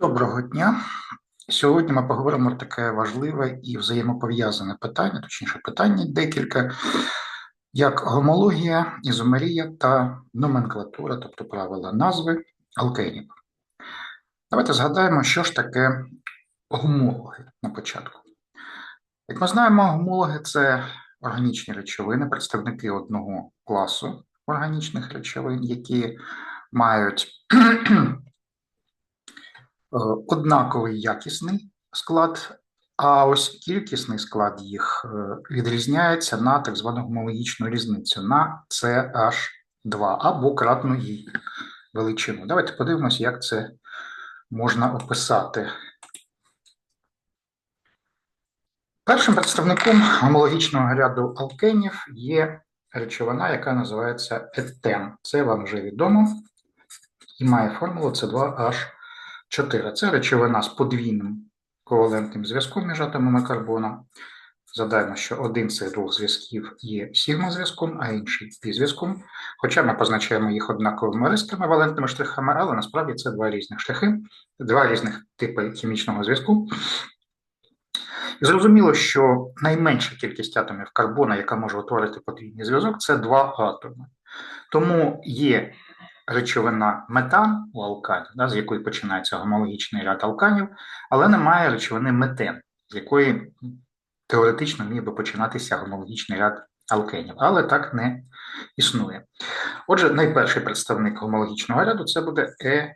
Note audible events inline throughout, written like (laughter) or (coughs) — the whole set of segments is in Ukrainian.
Доброго дня. Сьогодні ми поговоримо про таке важливе і взаємопов'язане питання, точніше питання декілька, як гомологія, ізомерія та номенклатура, тобто правила назви алкенів. Давайте згадаємо, що ж таке гомологи на початку. Як ми знаємо, гомологи це органічні речовини, представники одного класу органічних речовин, які мають однаковий якісний склад, а ось кількісний склад їх е, відрізняється на так звану гомологічну різницю на CH2 або кратну її величину. Давайте подивимося, як це можна описати. Першим представником гомологічного ряду алкенів є речовина, яка називається етен. Це вам вже відомо і має формулу С2H4. Це речовина з подвійним ковалентним зв'язком між атомами карбона. Задаємо, що один з цих двох зв'язків є сігма-зв'язком, а інший пі-зв'язком. Хоча ми позначаємо їх однаковими ристами, валентними штрихами, але насправді це два різних шляхи, два різних типи хімічного зв'язку. І Зрозуміло, що найменша кількість атомів карбона, яка може утворити подвійний зв'язок, це два атоми. Тому є речовина метан у алканів, да, з якої починається гомологічний ряд алканів, але немає речовини метен, з якої теоретично міг би починатися гомологічний ряд алкенів, але так не існує. Отже, найперший представник гомологічного ряду це буде етен.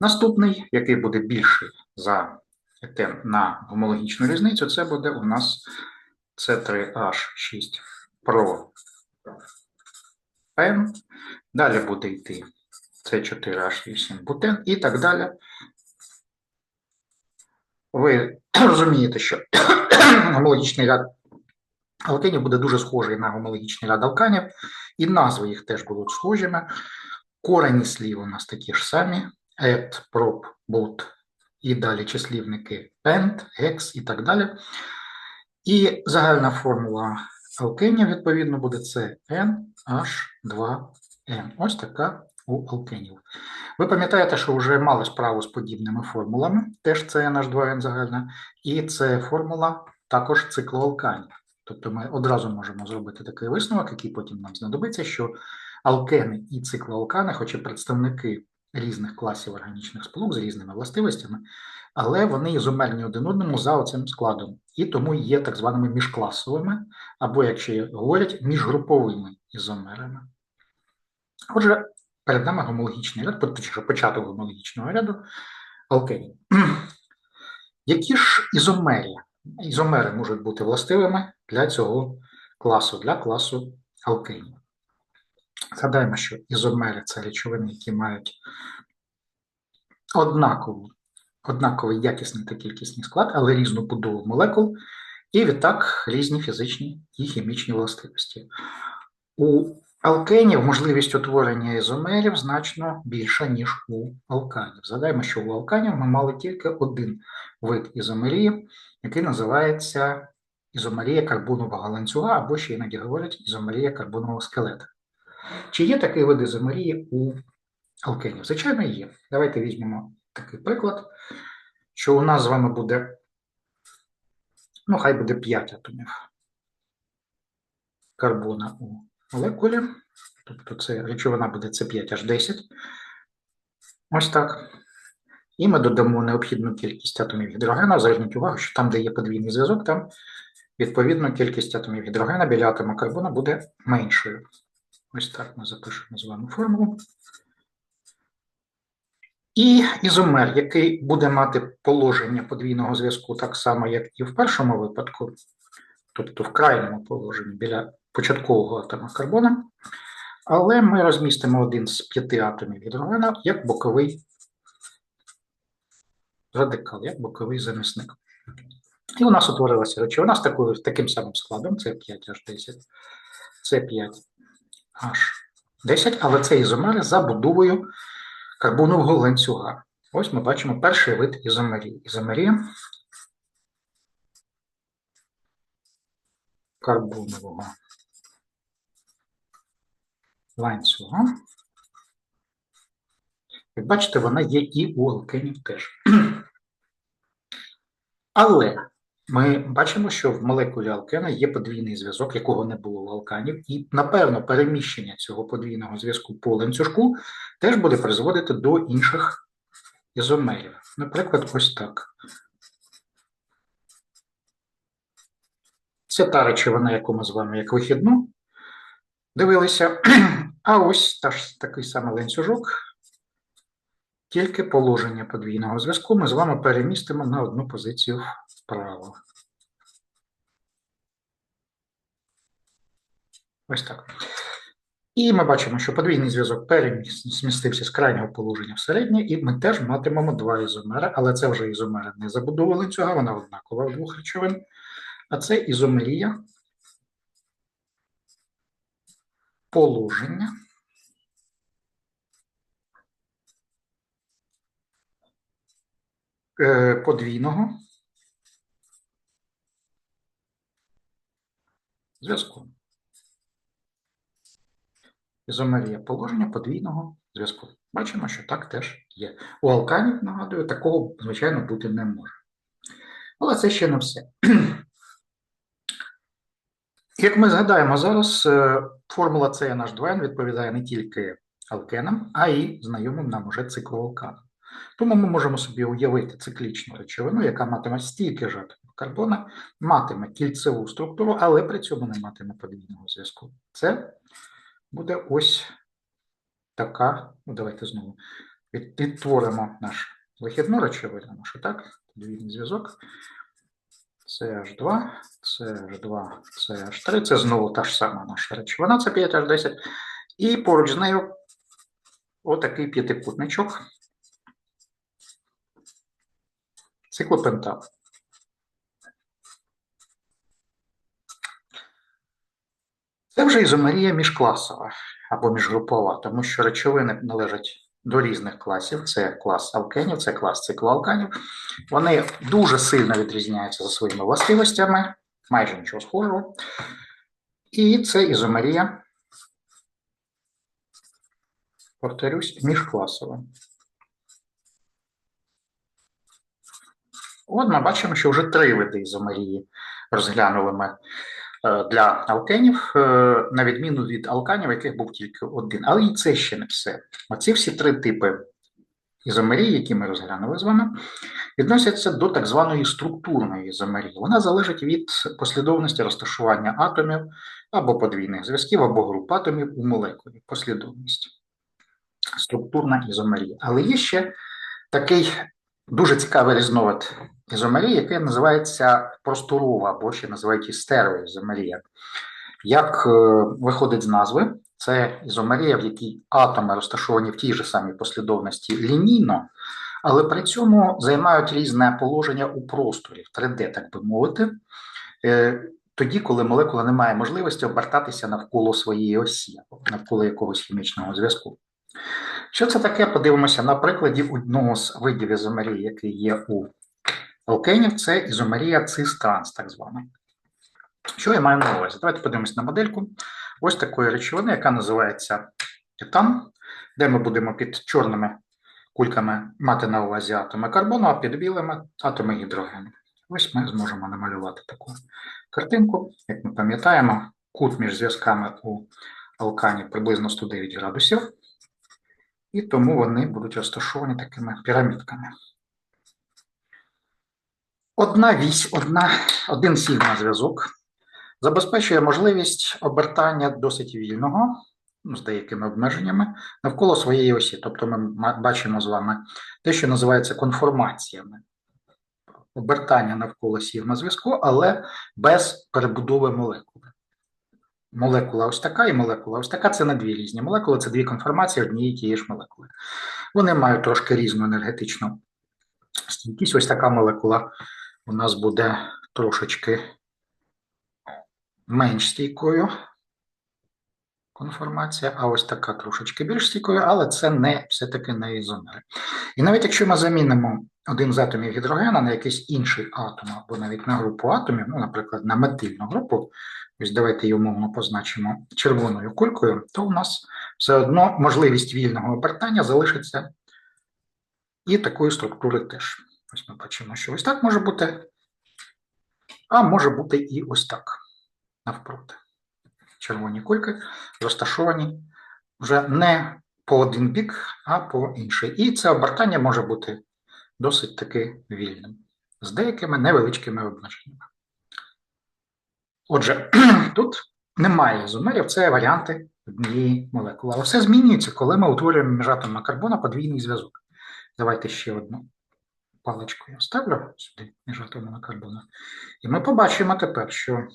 Наступний, який буде більший за етен на гомологічну різницю, це буде у нас С3H6 Pro М. Далі буде йти С4H8 бутен і так далі. Ви розумієте, що (coughs) гомологічний ряд алкенів буде дуже схожий на гомологічний ряд алканів, і назви їх теж будуть схожими. Корені слів у нас такі ж самі: ет, проб, бут, і далі числівники пент, гекс і так далі. І загальна формула алкенів, відповідно, буде CnH2n. Ось така у алкенів. Ви пам'ятаєте, що вже мали справу з подібними формулами, теж це NH2N загальна, і це формула також циклу алканів. Тобто ми одразу можемо зробити такий висновок, який потім нам знадобиться, що алкени і циклоалкани, хоч і представники різних класів органічних сполук з різними властивостями, але вони ізомерні один одному за оцим складом, і тому є так званими міжкласовими, або, як ще говорять, міжгруповими ізомерами. Отже, перед нами гомологічний ряд, точніше початок гомологічного ряду алкенів. (clears throat) Які ж ізомери? Ізомери можуть бути властивими для цього класу, для класу алкенів. Згадаємо, що ізомери це речовини, які мають однакову, однаковий якісний та кількісний склад, але різну будову молекул, і відтак різні фізичні і хімічні властивості. У алкенів можливість утворення ізомерів значно більша, ніж у алканів. Згадаємо, що у алканів ми мали тільки один вид ізомерії, який називається ізомерія карбонового ланцюга, або ще іноді говорять ізомерія карбонового скелета. Чи є такий вид ізомерії у алкенів? Звичайно, є. Давайте візьмемо такий приклад, що у нас з вами буде, ну, хай буде 5 атомів карбона у молекулі, тобто це речовина буде С5H10. Ось так. І ми додамо необхідну кількість атомів гідрогена. Зверніть увагу, що там, де є подвійний зв'язок, там відповідно кількість атомів гідрогена біля атома карбона буде меншою. Ось так ми запишемо з вами формулу. І ізомер, який буде мати положення подвійного зв'язку так само, як і в першому випадку, тобто в крайньому положенні біля початкового атома карбона, але ми розмістимо один з п'яти атомів гідрогена як боковий радикал, як боковий замісник. І у нас утворилася речовина з такою, таким самим складом, це 5H10, це 5 H10, але це ізомери за будовою карбонового ланцюга. Ось ми бачимо перший вид ізомерії. Ізомерія карбонового ланцюга. Як бачите, вона є і у алкенів теж. (clears throat) Але ми бачимо, що в молекулі алкена є подвійний зв'язок, якого не було в алканів, і, напевно, переміщення цього подвійного зв'язку по ланцюжку теж буде призводити до інших ізомерів. Наприклад, ось так. Це та речовина, яку ми з вами як вихідну дивилися. (clears throat) А ось та ж такий самий ланцюжок, тільки положення подвійного зв'язку ми з вами перемістимо на одну позицію вправо. Ось так. І ми бачимо, що подвійний зв'язок перемістився з крайнього положення в середнє, і ми теж матимемо два ізомери, але це вже ізомери не забудова ланцюга, вона однакова в двох речовин. А це ізомерія положення е, подвійного зв'язку. Ізомерія положення подвійного зв'язку. Бачимо, що так теж є. У алканів, нагадую, такого, звичайно, бути не може. Але це ще не все. (clears throat) Як ми згадаємо зараз, е, формула CNH2N відповідає не тільки алкенам, а й знайомим нам уже циклоалканам. Тому ми можемо собі уявити циклічну речовину, яка матиме стільки ж атомів карбона, матиме кільцеву структуру, але при цьому не матиме подвійного зв'язку. Це буде ось така, ну давайте знову відтворимо наш вихідну речовину, нашу так, подвійний зв'язок. CH2, CH2, CH3, це знову та ж сама наша речовина, це 5H10. І поруч з нею отакий п'ятикутничок. Циклопентал. Це вже ізомерія міжкласова або міжгрупова, тому що речовини належать до різних класів. Це клас алкенів, це клас циклоалканів. Вони дуже сильно відрізняються за своїми властивостями, майже нічого схожого. І це ізомерія, повторюсь, міжкласова. От ми бачимо, що вже три види ізомерії розглянули ми для алкенів, е, на відміну від алканів, яких був тільки один. Але і це ще не все. Оці всі три типи ізомерії, які ми розглянули з вами, відносяться до так званої структурної ізомерії. Вона залежить від послідовності розташування атомів або подвійних зв'язків, або груп атомів у молекулі. Послідовність. Структурна ізомерія. Але є ще такий дуже цікавий різновид ізомерії, яке називається просторова, або ще називають стереоізомерія. Як е, виходить з назви, це ізомерія, в якій атоми розташовані в тій же самій послідовності лінійно, але при цьому займають різне положення у просторі, в 3D, так би мовити, е, тоді, коли молекула не має можливості обертатися навколо своєї осі, навколо якогось хімічного зв'язку. Що це таке? Подивимося на прикладі одного з видів ізомерії, який є у алкенів, це ізомерія цис-транс, так звана. Що я маю на увазі? Давайте подивимось на модельку ось такої речовини, яка називається титан, де ми будемо під чорними кульками мати на увазі атоми карбону, а під білими атоми гідрогену. Ось ми зможемо намалювати таку картинку. Як ми пам'ятаємо, кут між зв'язками у алкані приблизно 109 градусів, і тому вони будуть розташовані такими пірамідками. Одна вісь, одна, один сігма зв'язок забезпечує можливість обертання досить вільного, ну, з деякими обмеженнями, навколо своєї осі. Тобто ми бачимо з вами те, що називається конформаціями. Обертання навколо сігма зв'язку, але без перебудови молекули. Молекула ось така і молекула ось така це не дві різні молекули, це дві конформації однієї тієї ж молекули. Вони мають трошки різну енергетичну стійкість. Ось така молекула у нас буде трошечки менш стійкою конформація, а ось така трошечки більш стійкою, але це не все-таки не ізомери. І навіть якщо ми замінимо один з атомів гідрогена на якийсь інший атом, або навіть на групу атомів, ну, наприклад, на метильну групу, ось давайте її умовно позначимо червоною кулькою, то у нас все одно можливість вільного обертання залишиться І такої структури теж. Ось ми бачимо, що ось так може бути, а може бути і ось так, навпроти. Червоні кульки розташовані вже не по один бік, а по інший. І це обертання може бути досить таки вільним, з деякими невеличкими обмеженнями. Отже, (clears throat) тут немає ізомерів, це варіанти однієї молекули. Але все змінюється, коли ми утворюємо між атомами карбона подвійний зв'язок. Давайте ще одну паличку я ставлю сюди між атомами карбона. І ми побачимо тепер, що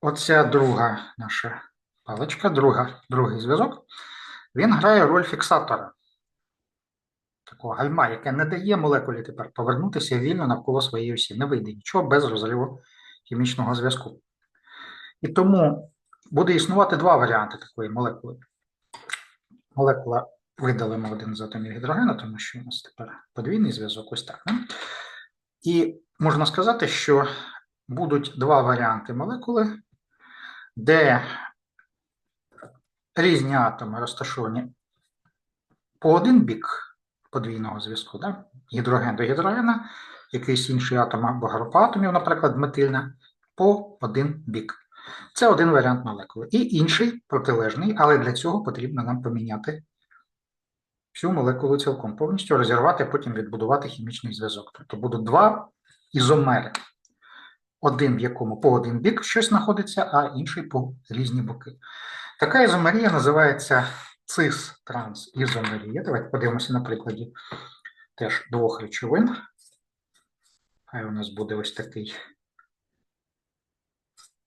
оця друга наша паличка, друга, другий зв'язок, він грає роль фіксатора. Такого гальма, яке не дає молекулі тепер повернутися вільно навколо своєї осі. Не вийде нічого без розриву хімічного зв'язку. І тому буде існувати два варіанти такої молекули. Молекула видалимо один з атомів гідрогена, тому що у нас тепер подвійний зв'язок, ось так. Не? І можна сказати, що будуть два варіанти молекули, де різні атоми розташовані по один бік подвійного зв'язку, да? гідроген до гідрогена, якийсь інший атом або група атомів, наприклад, метильна, по один бік. Це один варіант молекули. І інший протилежний, але для цього потрібно нам поміняти всю молекулу цілком, повністю розірвати, потім відбудувати хімічний зв'язок. Тобто будуть два ізомери. Один, в якому по один бік щось знаходиться, а інший по різні боки. Така ізомерія називається цис-трансізомерія. Давайте подивимося на прикладі теж двох речовин. Хай у нас буде ось такий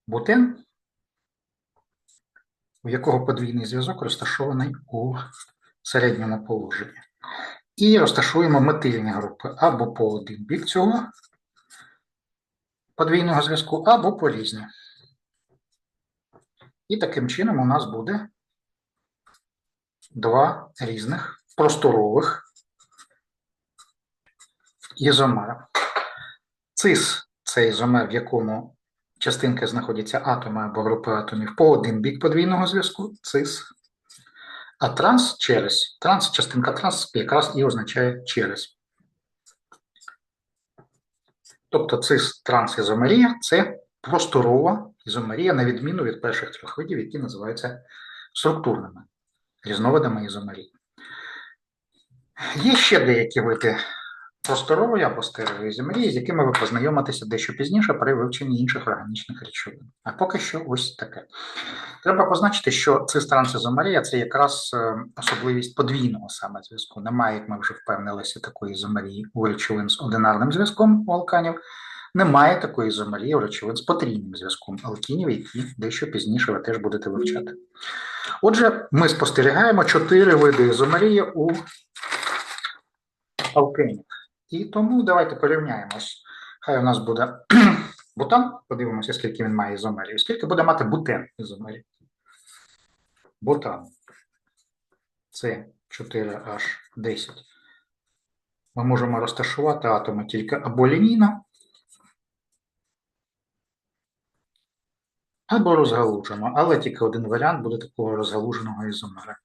бутен, у якого подвійний зв'язок розташований у середньому положенні. І розташуємо метильні групи або по один бік цього подвійного зв'язку, або по різні. І таким чином у нас буде два різних просторових ізомера. Цис це ізомер, в якому частинки знаходяться атоми або групи атомів по один бік подвійного зв'язку, цис. А транс через. Транс, частинка транс якраз і означає через. Тобто цис трансізомерія це просторова ізомерія, на відміну від перших трьох видів, які називаються структурними різновидами ізомерії. Є ще деякі види просторової або стерової ізомерії, з якими ви познайомитеся дещо пізніше при вивченні інших органічних речовин. А поки що ось таке. Треба позначити, що цистрансізомерія – це якраз е, особливість подвійного саме зв'язку. Немає, як ми вже впевнилися, такої ізомерії у речовин з одинарним зв'язком у алканів. Немає такої ізомерії у речовин з потрійним зв'язком алкінів, які дещо пізніше ви теж будете вивчати. Отже, ми спостерігаємо чотири види ізомерії у алкенів. І тому давайте порівняємось. Хай у нас буде (clears throat) бутан, подивимося, скільки він має ізомерів, скільки буде мати бутен ізомерів. Бутан. Це 4H10. Ми можемо розташувати атоми тільки або лінійно, або розгалужено, але тільки один варіант буде такого розгалуженого ізомера.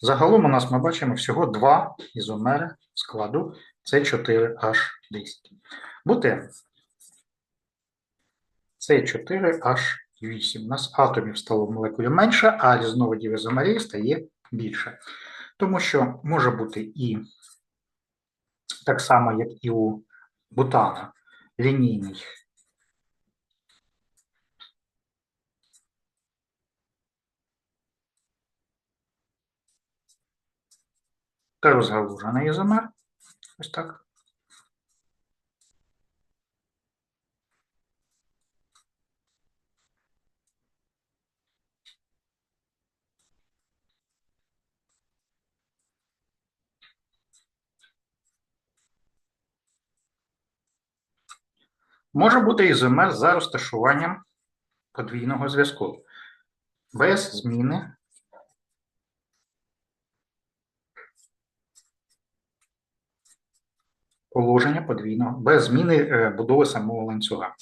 Загалом у нас ми бачимо всього два ізомери складу це 4H10. Бутен. Це 4H8. У нас атомів стало в молекулі менше, а різновидів ізомерії стає більше. Тому що може бути і так само, як і у бутана, лінійний. Та розгалужений ізомер. Ось так. Може бути ізомер за розташуванням подвійного зв'язку без зміни положення подвійного, без зміни е, будови самого ланцюга.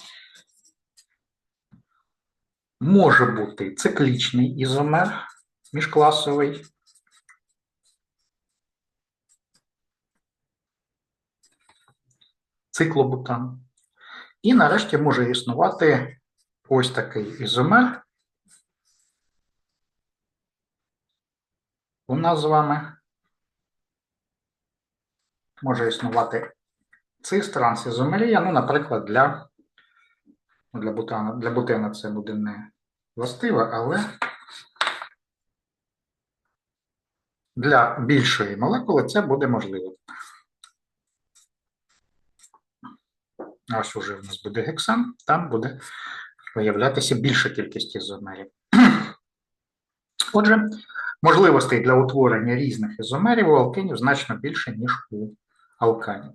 Може бути циклічний ізомер міжкласовий. циклобутан. І нарешті може існувати ось такий ізомер. У нас з вами може існувати цис-трансізомерія, ну, наприклад, для, ну, для, бутана, для бутена це буде не властиво, але для більшої молекули це буде можливо. Ось уже в нас буде гексан, там буде виявлятися більша кількість ізомерів. (clears throat) Отже, можливостей для утворення різних ізомерів у алкенів значно більше, ніж у алканів.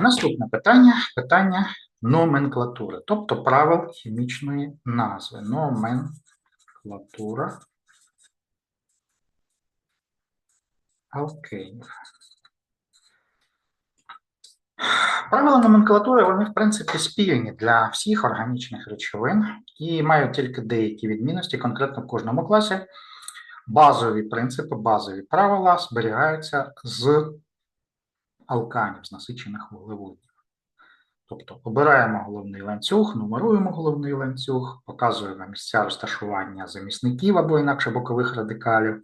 Наступне питання питання номенклатури, тобто правил хімічної назви. Номенклатура алкенів. Правила номенклатури, вони, в принципі, спільні для всіх органічних речовин і мають тільки деякі відмінності, конкретно в кожному класі. Базові принципи, базові правила зберігаються з алканів, з насичених вуглеводів. Тобто обираємо головний ланцюг, нумеруємо головний ланцюг, показуємо місця розташування замісників або інакше бокових радикалів,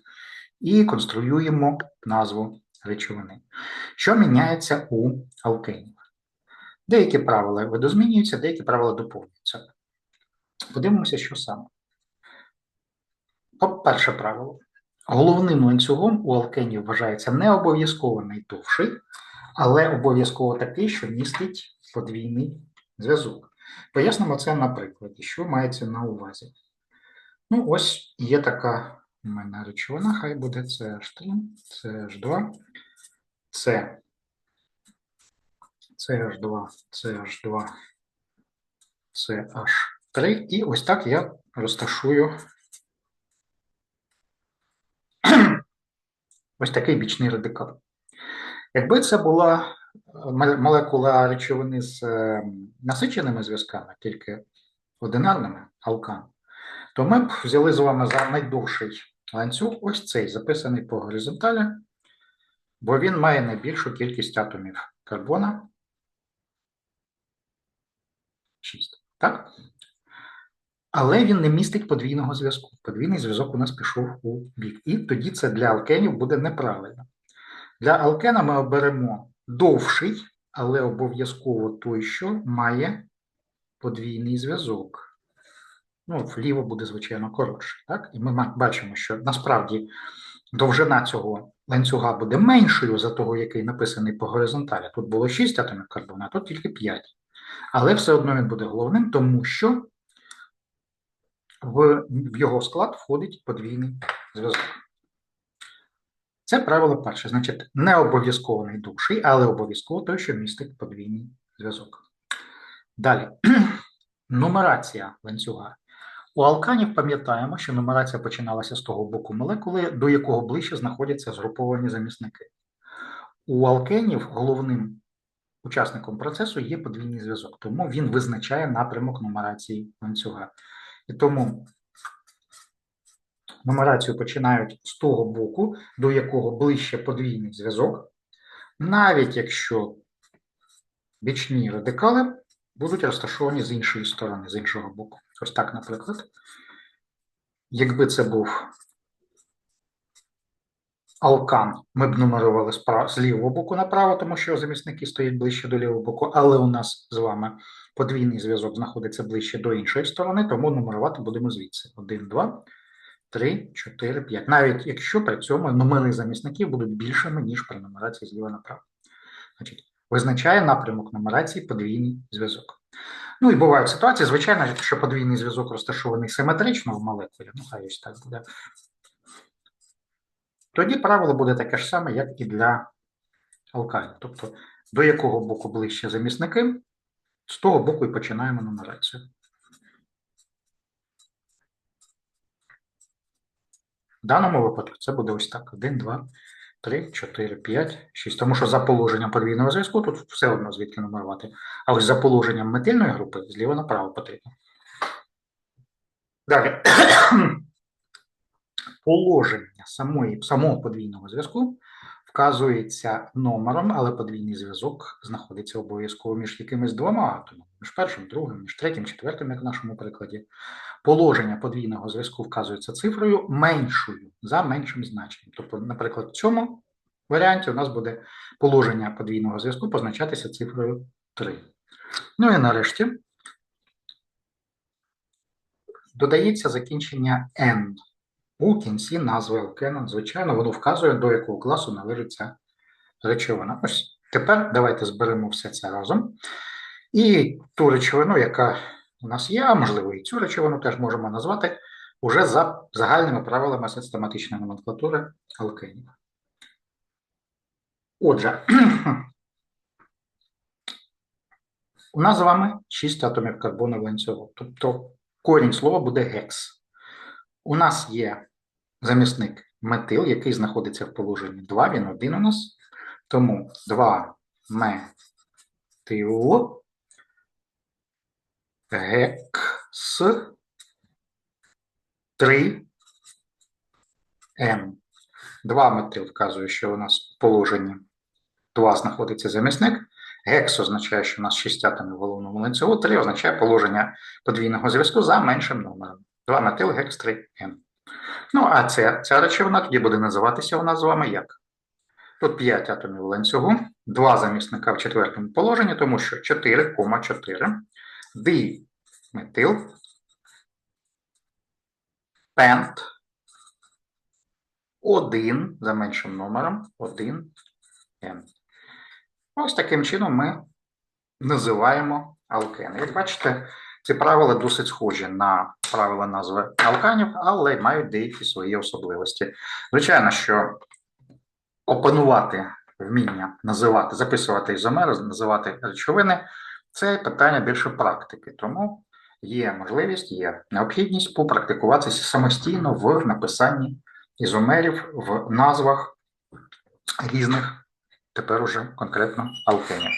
і конструюємо назву речовини. Що міняється у алкенів? Деякі правила видозмінюються, деякі правила доповнюються. Подивимося, що саме. Перше правило. Головним ланцюгом у алкенів вважається не обов'язково найдовший, але обов'язково такий, що містить подвійний зв'язок. Пояснимо це на прикладі, що мається на увазі. Ну, ось є така у мене речовина, хай буде CH3, CH2, C, CH2, CH2, CH3. І ось так я розташую (clears throat) ось такий бічний радикал. Якби це була молекула речовини з е, насиченими зв'язками, тільки одинарними алкан, то ми б взяли з вами за найдовший ланцюг ось цей, записаний по горизонталі, бо він має найбільшу кількість атомів карбона. 6. Так? Але він не містить подвійного зв'язку. Подвійний зв'язок у нас пішов у бік. І тоді це для алкенів буде неправильно. Для алкена ми оберемо довший, але обов'язково той, що має подвійний зв'язок. Ну, вліво буде, звичайно, коротший. Так? І ми бачимо, що насправді довжина цього ланцюга буде меншою за того, який написаний по горизонталі. Тут було 6 атомів карбону, а тут тільки 5. Але все одно він буде головним, тому що в його склад входить подвійний зв'язок. Це правило перше. Значить, не обов'язково найдовший, але обов'язково той, що містить подвійний зв'язок. Далі, (clears throat) нумерація ланцюга. У алканів пам'ятаємо, що нумерація починалася з того боку молекули, до якого ближче знаходяться згруповані замісники. У алкенів головним учасником процесу є подвійний зв'язок, тому він визначає напрямок нумерації ланцюга. І тому нумерацію починають з того боку, до якого ближче подвійний зв'язок, навіть якщо бічні радикали будуть розташовані з іншої сторони, з іншого боку. Ось так, наприклад. Якби це був алкан, ми б нумерували з лівого боку направо, тому що замісники стоять ближче до лівого боку, але у нас з вами подвійний зв'язок знаходиться ближче до іншої сторони, тому нумерувати будемо звідси. 1, 2, 3, 4, 5. Навіть якщо при цьому номери замісників будуть більшими, ніж при нумерації зліва направо. Значить, Визначає напрямок нумерації подвійний зв'язок. Ну і бувають ситуації, звичайно, що подвійний зв'язок розташований симетрично в молекулі, ну хай ось так буде. Тоді правило буде таке ж саме, як і для алкалів. Тобто, до якого боку ближче замісники, з того боку і починаємо нумерацію. В даному випадку це буде ось так: 1, 2, 3, 4, 5, 6. Тому що за положенням подвійного зв'язку тут все одно звідки нумерувати. А ось за положенням метильної групи зліва направо потрібно. Далі. (coughs) Положення самої, самого подвійного зв'язку вказується номером, але подвійний зв'язок знаходиться обов'язково між якимись двома атомами, між першим, другим, між третім, четвертим, як в нашому прикладі. Положення подвійного зв'язку вказується цифрою меншою за меншим значенням. Тобто, наприклад, в цьому варіанті у нас буде положення подвійного зв'язку позначатися цифрою 3. Ну і нарешті додається закінчення N у кінці назви алкена. Звичайно, воно вказує, до якого класу належить ця речовина. Ось тепер давайте зберемо все це разом. І ту речовину, яка у нас є, а можливо, і цю речовину теж можемо назвати уже за загальними правилами систематичної номенклатури алкенів. Отже, (clears throat) у нас з вами 6 атомів карбону в ланцюгу, тобто корінь слова буде гекс. У нас є замісник метил, який знаходиться в положенні 2, він один у нас. Тому 2 метил гекс 3 Н. 2 метил вказує, що у нас в положенні 2 знаходиться замісник. Гекс означає, що у нас 6 атомів в головному ланцюгу, 3 означає положення подвійного зв'язку за меншим номером. 2 метил гекс 3 Н. Ну, а ця, ця речовина тоді буде називатися у нас з вами як? Тут 5 атомів в ланцюгу, 2 замісника в четвертому положенні, тому що 4,4 диметил пент 1 за меншим номером 1 Н. Ось таким чином ми називаємо алкени. Як бачите, ці правила досить схожі на правила назви алканів, але мають деякі свої особливості. Звичайно, що опанувати вміння називати, записувати ізомери, називати речовини це питання більше практики. Тому є можливість, є необхідність попрактикуватися самостійно в написанні ізомерів в назвах різних тепер уже конкретно алкенів.